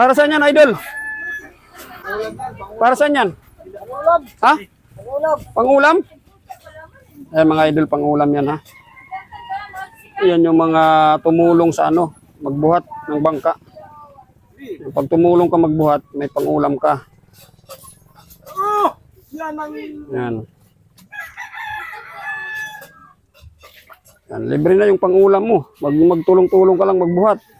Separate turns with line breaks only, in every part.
Para saan yan, idol? Para saan yan? Ha? Pangulam? Eh, mga idol, pangulam yan, ha? Yan yung mga tumulong sa ano, magbuhat ng bangka. Pag tumulong ka magbuhat, may pangulam ka. Yan. Yan, libre na yung pangulam mo. Mag magtulong-tulong ka lang magbuhat.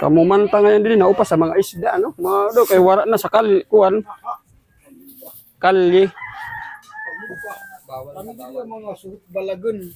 Kamumanta ngayon din naupa sa mga isda no. Mga do kay wala na sa kal kuan. Kalye.
Kami dito mga suhut balagun.